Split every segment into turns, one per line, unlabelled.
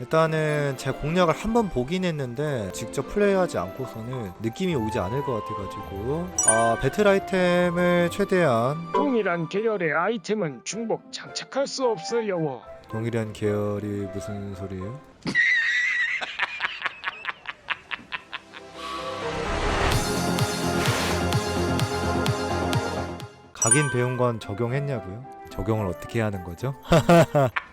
일단은 제 공략을 한번 보긴 했는데 직접 플레이하지 않고서는 느낌이 오지 않을 것 같아가지고 아 배틀 아이템을 최대한
동일한 계열의 아이템은 중복 장착할 수 없어요.
동일한 계열이 무슨 소리예요? 각인 배운 건 적용했냐고요? 적용을 어떻게 하는 거죠?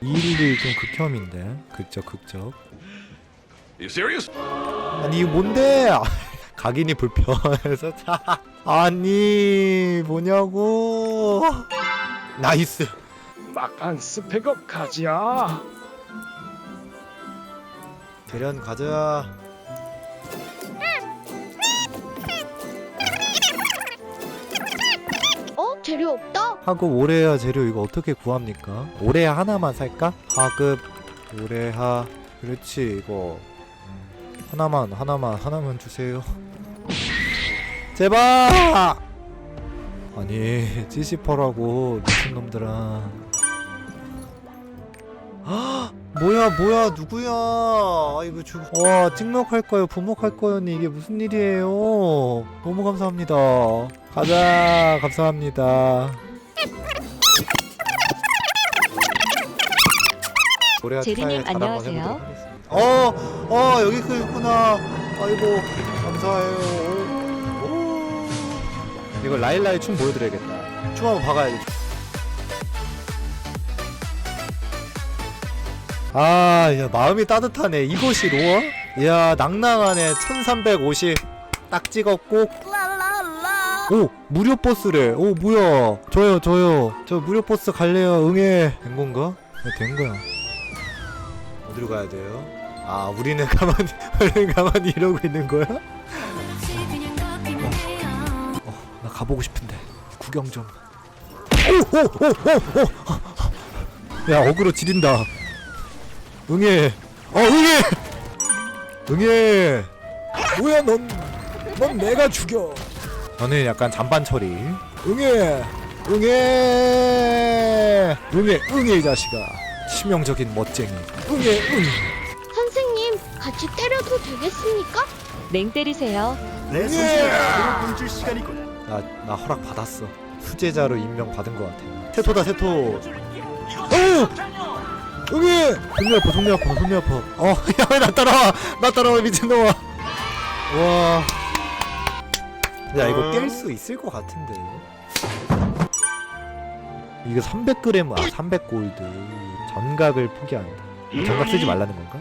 211 좀 극혐인데 극적 극적
You serious?
아니 이거 뭔데? 각인이 불편해서 자 아니 뭐냐고 나이스
막판 스펙업 가자.
대련 가자
재료 없다?
하급 오레아 재료 이거 어떻게 구합니까? 오레아 하나만 살까? 하급 오레아 그렇지 이거. 음, 하나만 하나만 하나만 주세요. 제발! 아니 찌시퍼라고 미친놈들아. 헉, 뭐야 뭐야 누구야? 아 이거 주... 와 찍먹할 거예요 부먹할 거였니? 이게 무슨 일이에요? 너무 감사합니다 가자 감사합니다
제리님,
차에 잘 한번
안녕하세요.
해보도록 하겠습니다. 어, 어 여기 그 있구나. 아이고 감사해요. 오. 이거 라일라의 춤 보여드려야겠다. 춤 한번 박아야지. 아, 야 마음이 따뜻하네. 이것이 로어? 야 낭낭하네. 1350. 딱 찍었고 오 무료 버스래 오 뭐야 저요 저요 저 무료 버스 갈래요 응해 된 건가? 네, 된 거야 어디로 가야 돼요? 아 우리는 가만히 우리는 가만히 이러고 있는 거야? 어, 나 가보고 싶은데 구경 좀. 오 오 오 오 오. 야 어그로 지린다. 응애. 어 응애. 응애. 뭐야 넌? 넌 내가 죽여. 저는 약간 잔반 처리. 응애. 응애. 응애 응애 이 자식아. 치명적인 멋쟁이. 응애 응.
선생님, 같이 때려도 되겠습니까?
냉 때리세요.
내 손에 공줄 시간이군. 나, 나 허락 받았어. 수제자로 임명 받은 것 같아. 세토다 세토. 어! 응애! 손이 아파 손이 아파 손이 아파. 어, 야 왜 나 따라와? 나 따라와 미친놈아. 와. 야 이거 깰 수 있을 것 같은데. 이거 300g 아 300골드. 전각을 포기한다. 전각 쓰지 말라는 건가?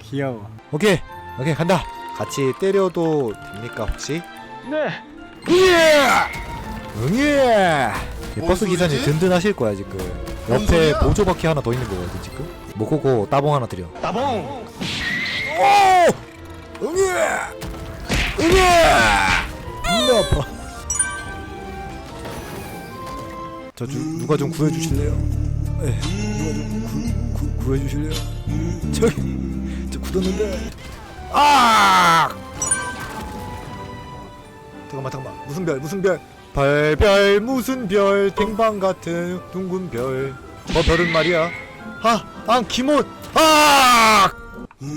귀여워. 오케이 오케이 간다. 같이 때려도 됩니까 혹시?
네,
응예! 이 버스
뭔
기사님
소리지?
든든하실 거야 지금.
뭔
옆에
소리야?
보조 바퀴 하나 더 있는 거거든 지금. 모코고 따봉 하나 드려.
따봉.
오! 응예! 응예! 눈 아파. 저 주, 누가 좀 구해주실래요? 예, 누가 좀 구, 구, 구해주실래요? 저기 저 굳었는데. 아! 잠깐만 잠깐만 무슨 별 무슨 별 별별 무슨 별 댕방 같은 둥근 별 저 별은 말이야 기못 아 어,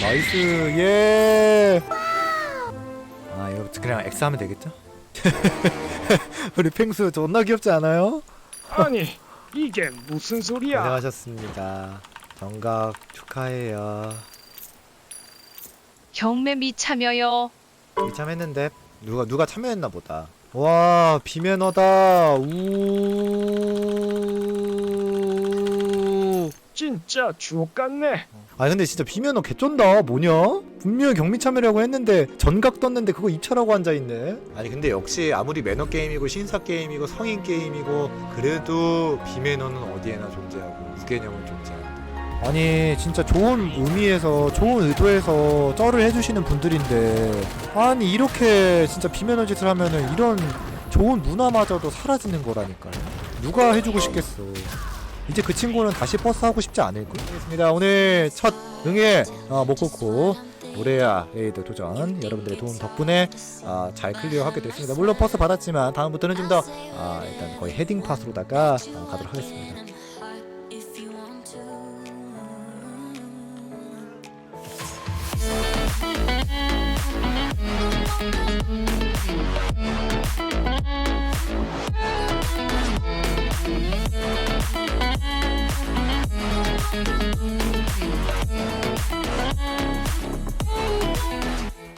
나이스 예. 아 이거 그냥 X 하면 되겠죠? 우리 펭수 존나 귀엽지 않아요?
아니, 이게 무슨 소리야?
고생하셨습니다. 정각 축하해요.
경매미 참여요.
참했는데 누가 누가 참여했나 보다. 와 비매너다. 우.
진짜 주옥 같네.
아 근데 진짜 비매너 개쩐다. 뭐냐? 분명히 경미 참여라고 했는데 전각 떴는데 그거 입찰하고 앉아 있네. 아니 근데 역시 아무리 매너 게임이고 신사 게임이고 성인 게임이고 그래도 비매너는 어디에나 존재하고 무개념은 존재한다. 아니 진짜 좋은 의미에서 좋은 의도에서 쩔을 해주시는 분들인데 아니 이렇게 진짜 비매너 짓을 하면은 이런 좋은 문화마저도 사라지는 거라니까요. 누가 해주고 싶겠어. 이제 그 친구는 다시 버스 하고 싶지 않을 거예요. 오늘 첫 응애 어, 모코코 노래야 레이드 도전 여러분들의 도움 덕분에 아, 잘 클리어하게 됐습니다. 물론 퍼스 받았지만 다음부터는 좀더 아, 일단 거의 헤딩 팟으로다가 아, 가도록 하겠습니다.